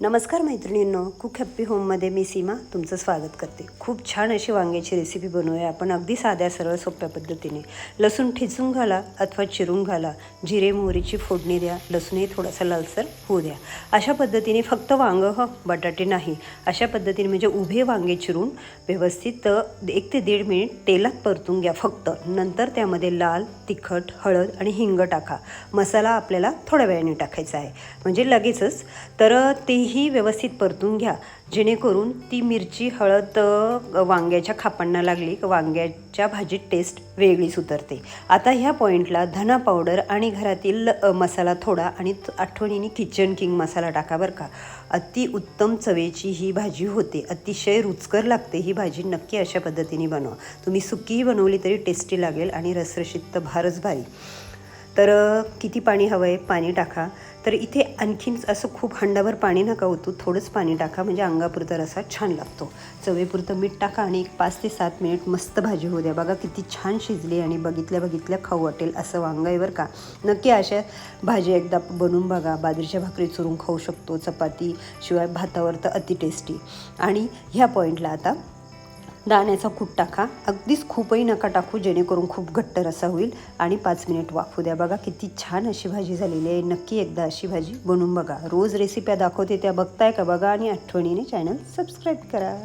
नमस्कार मैत्रिणींनो cook happy होममध्ये मी सीमा तुमचं स्वागत करते. खूप छान अशी वांग्याची रेसिपी बनवूया आपण अगदी साध्या सरळ सोप्या पद्धतीने. लसूण ठिचून घाला अथवा चिरून घाला जिरे मोहरीची फोडणी द्या लसूणही थोडासा लालसर होऊ द्या. अशा पद्धतीने फक्त वांगं ह हो, बटाटे नाही. अशा पद्धतीने म्हणजे उभे वांगे चिरून व्यवस्थित एक ते दीड मिनिट तेलात परतून घ्या फक्त. नंतर त्यामध्ये लाल तिखट हळद आणि हिंग टाका. मसाला आपल्याला थोड्या वेळाने टाकायचा आहे. म्हणजे लगेचच. तर ते तीही व्यवस्थित परतून घ्या. जेणेकरून ती मिरची हळद वांग्याच्या खापांना लागली की वांग्याच्या भाजीत टेस्ट वेगळीच उतरते. आता ह्या पॉईंटला धना पावडर आणि घरातील मसाला थोडा आणि आठवणीने किचन किंग मसाला टाका बरं का. अति उत्तम चवेची ही भाजी होते. अतिशय रुचकर लागते ही भाजी. नक्की अशा पद्धतीने बनवा. तुम्ही सुकीही बनवली तरी टेस्टी लागेल आणि रसरशीत तर भारच भारी. तर किती पाणी हवं आहे पाणी टाका. तर इथे आणखीन असं खूप हंडाभर पाणी नका होतो थोडंच पाणी टाका म्हणजे अंगापुरता रसा छान लागतो. चवेपुरतं मीठ टाका आणि एक पाच ते सात मिनिट मस्त भाजी होऊ द्या. बघा किती छान शिजली आणि बघितल्या बघितल्या खाऊ वाटेल असं वांगायवर का. नक्की अशा भाजी एकदा बनवून बघा. बाजरीच्या भाकरी चुरून खाऊ शकतो चपाती शिवाय भातावर तर अति टेस्टी आणि ह्या पॉईंटला आता दाण्याचा कूट टाका. अगदीच खूपही नका टाकू जेणेकरून खूप घट्ट रसा होईल. आणि पाच मिनिट वाफू द्या. बघा किती छान अशी भाजी झालेली आहे. नक्की एकदा अशी भाजी बनवून बघा. रोज रेसिप्या दाखवते त्या. बघताय का? बघा आणि आठवणीने चॅनल सबस्क्राईब करा.